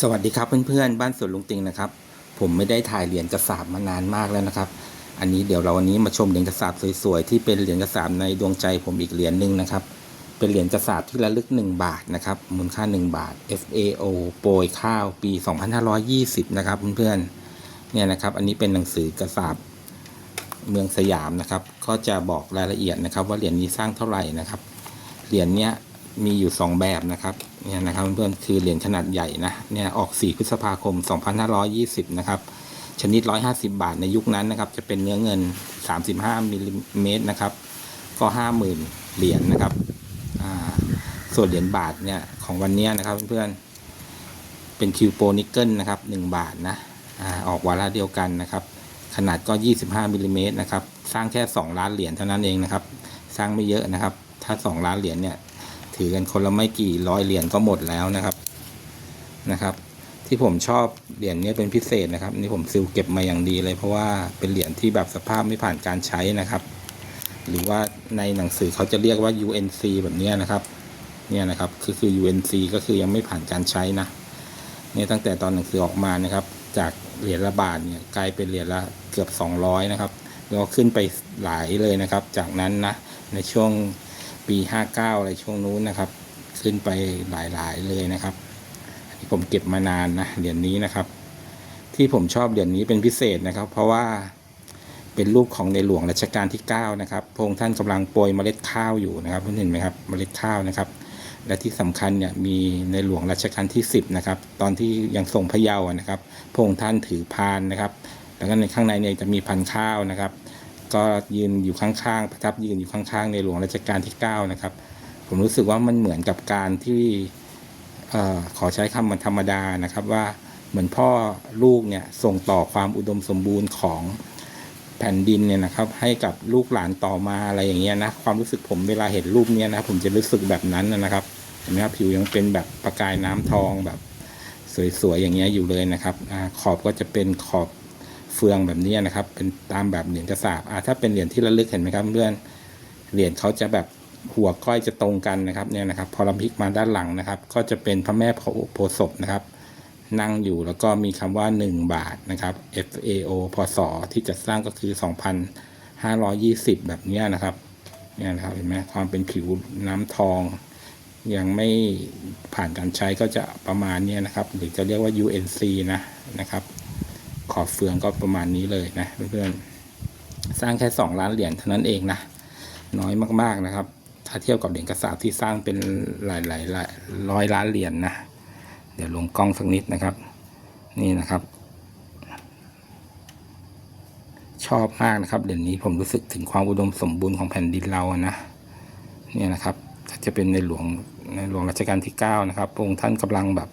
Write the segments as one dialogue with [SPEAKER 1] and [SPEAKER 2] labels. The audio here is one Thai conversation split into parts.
[SPEAKER 1] สวัสดีครับเพื่อนๆ บ้านสวนลุงติงนะครับ ผมไม่ได้ถ่ายเหรียญกระสาบมานานมากแล้วนะครับ อันนี้เดี๋ยวเราวันนี้มาชมเหรียญกระสาบสวยๆที่เป็นเหรียญกระสาบในดวงใจผมอีกเหรียญหนึ่งนะครับ เป็นเหรียญกระสาบที่ระลึก 1 บาทนะครับมูลค่า 1 บาท FAO โปรยข้าวปี 2520 นะครับเพื่อนๆเนี่ยนะครับ อันนี้เป็นหนังสือกระสาบเมืองสยามนะครับ ก็จะบอกรายละเอียดนะครับ ว่าเหรียญนี้สร้างเท่าไหร่นะครับเหรียญเนี้ย มีอยู่ 2 แบบนะครับเนี่ยนะครับเพื่อนๆคือเหรียญขนาดใหญ่นะเนี่ยออก 4 พฤษภาคม 2520 นะครับ ชนิด 150 บาทในยุคนั้นนะครับ จะเป็นเนื้อเงิน 35มิลลิเมตรนะครับ ก็ 50,000 เหรียญนะครับส่วนเหรียญบาทเนี่ยของวันนี้นะครับเพื่อนๆเป็นคิวโปนิกเกิลนะครับ 1 บาทนะอออกวาระเดียวกันนะครับ ขนาดก็ 25มิลลิเมตรนะครับ สร้างแค่ 2 ล้านเหรียญเท่านั้นเองนะครับ สร้างไม่เยอะนะครับ ถ้า 2 ล้านเหรียญเนี่ย ถือกันคนละไม่กี่ร้อยเหรียญก็หมดแล้วนะครับนะครับ ที่ผมชอบเหรียญนี้เป็นพิเศษนะครับ นี่ผมซิลเก็บมาอย่างดีเลย เพราะว่าเป็นเหรียญที่แบบสภาพไม่ผ่านการใช้นะครับ หรือว่าในหนังสือเขาจะเรียกว่า UNC แบบนี้นะครับเนี่ยนะครับคือคือ UNC ก็คือยังไม่ผ่านการใช้นะเนี่ยตั้งแต่ตอนหนังสือออกมานะครับ จากเหรียญละบาทเนี่ยกลายเป็นเหรียญละเกือบ 200 นะครับแล้วขึ้นไปหลายเลยนะครับ จากนั้นนะในช่วง ปี 59 อะไรช่วงนู้นนะครับ ขึ้นไปหลายๆเลยนะครับอันนี้ผมเก็บมานานนะเหรียญนี้นะครับ ที่ผมชอบเหรียญนี้เป็นพิเศษนะครับ เพราะว่าเป็นรูปของในหลวงรัชกาลที่ 9 นะครับพระองค์ท่านกำลังโปรยเมล็ดข้าวอยู่นะครับเพื่อนเห็นไหมครับเมล็ดข้าวนะครับ และที่สำคัญเนี่ยมีในหลวงรัชกาลที่ 10 นะครับ ตอนที่ยังทรงพระเยาว์นะครับพระองค์ท่านถือพานนะครับ แล้วก็ในข้างในเนี่ยจะมีพันข้าวนะครับ ก็ยืนอยู่ข้างๆ ประทับยืนอยู่ข้างๆ ในหลวงรัชกาลที่ 9 นะครับ ผมรู้สึกว่ามันเหมือนกับการที่ขอใช้คำมันธรรมดานะครับว่าเหมือนพ่อลูกเนี่ยส่งต่อความอุดมสมบูรณ์ของแผ่นดินเนี่ยนะครับ ให้กับลูกหลานต่อมาอะไรอย่างเงี้ยนะความรู้สึกผมเวลาเห็นรูปเนี้ยนะผมจะรู้สึกแบบนั้นนะครับเห็นไหมครับผิวยังเป็นแบบประกายน้ำทองแบบ สวยๆอย่างเงี้ยอยู่เลยนะครับอขอบก็จะเป็นขอบ เฟืองแบบนี้นะครับ เป็นตามแบบเหรียญกระสาบอ่าถ้าเป็นเหรียญที่ระลึกเห็นไหมครับเพื่อนเหรียญเขาจะแบบหัวก้อยจะตรงกันนะครับเนี่ยนะครับ พอเราพลิกมาด้านหลังนะครับ ก็จะเป็นพระแม่โพศพนะครับ นั่งอยู่แล้วก็มีคำว่า 1 บาทนะครับ FAO พศที่จัดสร้างก็คือ 2,520 แบบนี้นะครับเนี่ยนะครับเห็นไหมความเป็นผิวน้ำทอง ยังไม่ผ่านการใช้ก็จะประมาณเนี้ยนะครับ หรือจะเรียกว่า UNC นะนะครับ ขอบเฟืองก็ประมาณนี้เลยนะเพื่อนๆสร้างแค่สองล้านเหรียญเท่านั้นเองนะน้อยมากๆนะครับ ถ้าเทียบกับเหรียญกระสาบที่สร้างเป็นหลายๆหลายร้อยล้านเหรียญนะเดี๋ยวลงกล้องสักนิดนะครับ นี่นะครับ ชอบมากนะครับเหรียญนี้ผมรู้สึกถึงความอุดมสมบูรณ์ของแผ่นดินเราอะนะเนี่ยนะครับจะเป็นในหลวงในหลวงรัชกาลที่ 9 นะครับพระองค์ท่านกำลังแบบ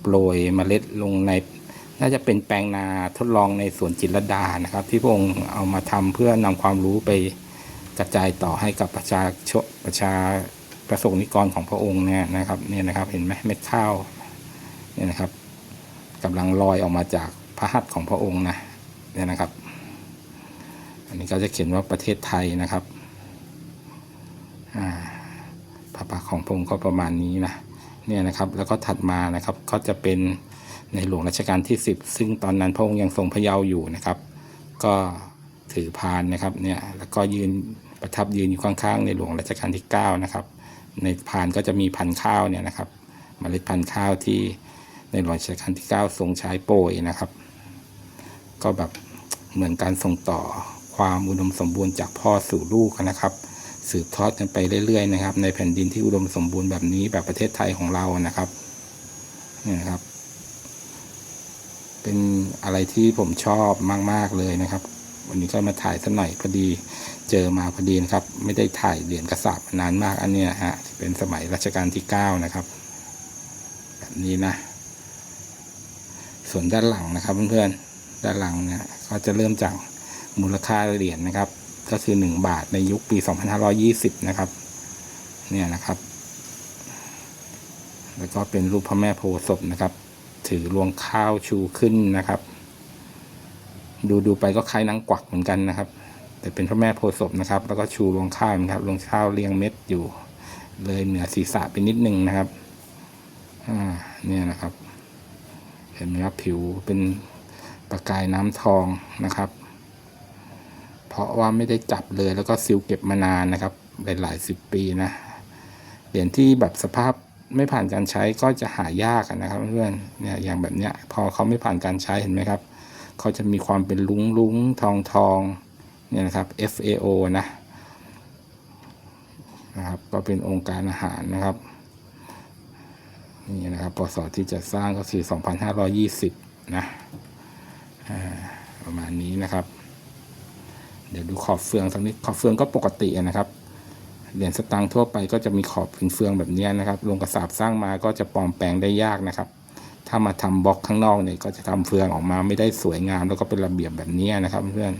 [SPEAKER 1] โปรยเมล็ดลงใน น่าจะเป็นแปลงนาทดลองในสวนจิตรดานะครับ ที่พระองค์เอามาทำเพื่อนำความรู้ไปกระจายต่อให้กับประชาชนประชาประสงนิกรของพระองค์เนี่ยนะครับเนี่ยนะครับเห็นไหมเม็ดข้าวเนี่ยนะครับกำลังลอยออกมาจากพระหัตถ์ของพระองค์นะเนี่ยนะครับ อันนี้ก็จะเขียนว่าประเทศไทยนะครับอ่าพระพักของพระองค์ก็ประมาณนี้นะเนี่ยนะครับ แล้วก็ถัดมานะครับก็จะเป็น ในหลวงรัชกาลที่ 10 ซึ่งตอนนั้นพระองค์ยังทรงพระเยาว์อยู่นะครับ ก็ถือพานนะครับเนี่ยแล้วก็ยืนประทับยืนอยู่ข้างๆในหลวงรัชกาลที่ 9 นะครับ ในพานก็จะมีพันข้าวเนี่ยนะครับเมล็ดพันธุ์ข้าวที่ในหลวงรัชกาลที่ 9 ทรงใช้โปรยนะครับ ก็แบบเหมือนการส่งต่อความอุดมสมบูรณ์จากพ่อสู่ลูกนะครับ สืบทอดกันไปเรื่อยๆนะครับ ในแผ่นดินที่อุดมสมบูรณ์แบบนี้แบบประเทศไทยของเรานะครับนี่นะครับ อะไรที่ผมชอบมาก ๆ เลยนะครับ วันนี้ก็มาถ่ายสักหน่อยพอดีเจอมาพอดีนะครับ ไม่ได้ถ่ายเหรียญกระสาบนานมากอันเนี้ยฮะเป็นสมัยรัชกาลที่เก้านะครับ แบบนี้นะ ส่วนด้านหลังนะครับเพื่อนๆด้านหลังเนี่ยก็จะเริ่มจากมูลค่าเหรียญนะครับ ก็คือ 1 บาทในยุคปี 2520 นะครับ เนี่ยนะครับแล้วก็เป็นรูปพระแม่โพธิ์ศพนะครับ ถือรวงข้าวชูขึ้นนะครับ ดูดูไปก็คล้ายนางกวักเหมือนกันนะครับ แต่เป็นพระแม่โพธิ์ศพนะครับ แล้วก็ชูรวงข้าวนะครับรวงข้าวเรียงเม็ดอยู่ เลยเหนือศีรษะไปนิดนึงนะครับอ่าเนี่ยนะครับ เห็นไหมครับผิวเป็นประกายน้ำทองนะครับ เพราะว่าไม่ได้จับเลยแล้วก็ซิลเก็บมานานนะครับเป็นหลายสิบปีนะเหรียญที่แบบสภาพไม่ผ่านการใช้ก็จะหายากนะครับเพื่อนเนี่ยอย่างแบบเนี้ยพอเขาไม่ผ่านการใช้เห็นไหมครับ เขาจะมีความเป็นลุ้งลุ้งทองทองเนี่ยนะครับ FAO นะนะครับก็เป็นองค์การอาหารนะครับนี่นะครับปศที่จะสร้างก็คือ 2520 นะประมาณนี้นะครับ เดี๋ยวดูขอบเฟืองสักนิดขอบเฟืองก็ปกตินะครับเหรียญสตางค์ทั่วไปก็จะมีขอบเฟืองแบบนี้นะครับลงกระสาบสร้างมาก็จะปลอมแปลงได้ยากนะครับ ถ้ามาทำบล็อกข้างนอกเนี่ยก็จะทำเฟืองออกมาไม่ได้สวยงาม แล้วก็เป็นระเบียบแบบนี้นะครับเพื่อน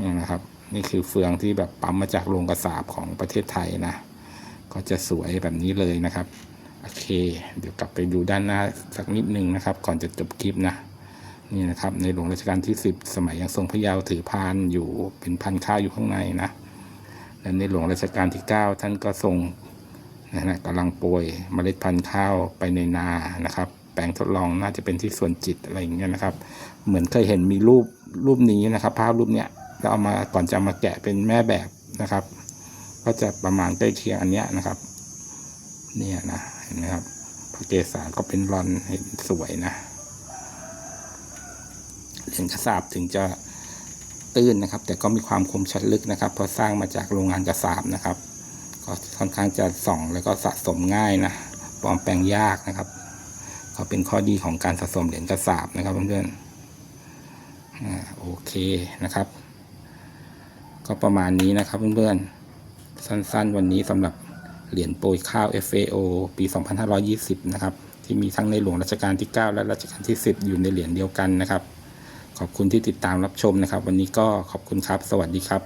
[SPEAKER 1] นี่นะครับ นี่คือเฟืองที่แบบปั๊มมาจากโรงกระสาบของประเทศไทยนะ ก็จะสวยแบบนี้เลยนะครับโอเค เดี๋ยวกลับไปดูด้านหน้าสักนิดนึงนะครับ ก่อนจะจบคลิปนะนี่นะครับ ในหลวงรัชกาลที่สิบสมัยยังทรงพระเยาว์ถือพานอยู่เป็นพันข้าวอยู่ข้างในนะและในหลวงรัชกาลที่เก้าท่านก็ทรงนะฮะกำลังโปรยเมล็ดพันธุ์ข้าวไปในนานะครับ ปลงทดลองน่าจะเป็นที่ส่วนจิตอะไรอย่างเงี้ยนะครับ เหมือนเคยเห็นมีรูปรูปนี้นะครับ ภาพรูปเนี้ยแล้วเอามาก่อนจะมาแกะเป็นแม่แบบนะครับ ก็จะประมาณใกล้เคียงอันเนี้ยนะครับ เนี่ยนะเห็นไหมครับพระเกศาก็เป็นรอนเห็นสวยนะเหรียญกระสาบถึงจะตื้นนะครับ แต่ก็มีความคมชัดลึกนะครับเพราะสร้างมาจากโรงงานกระสาบนะครับ ก็ค่อนข้างจะส่องแล้วก็สะสมง่ายนะปลอมแปลงยากนะครับ ก็เป็นข้อดีของการสะสมเหรียญกระสาบนะครับเพื่อนๆอ่าโอเคนะครับ ก็ประมาณนี้นะครับเพื่อนๆสั้นๆ วันนี้สำหรับเหรียญโปรยข้าว FAO ปี 2520 นะครับ ที่มีทั้งในหลวงรัชกาลที่ 9 และรัชกาลที่ 10 อยู่ในเหรียญเดียวกันนะครับ ขอบคุณที่ติดตามรับชมนะครับ วันนี้ก็ขอบคุณครับ สวัสดีครับ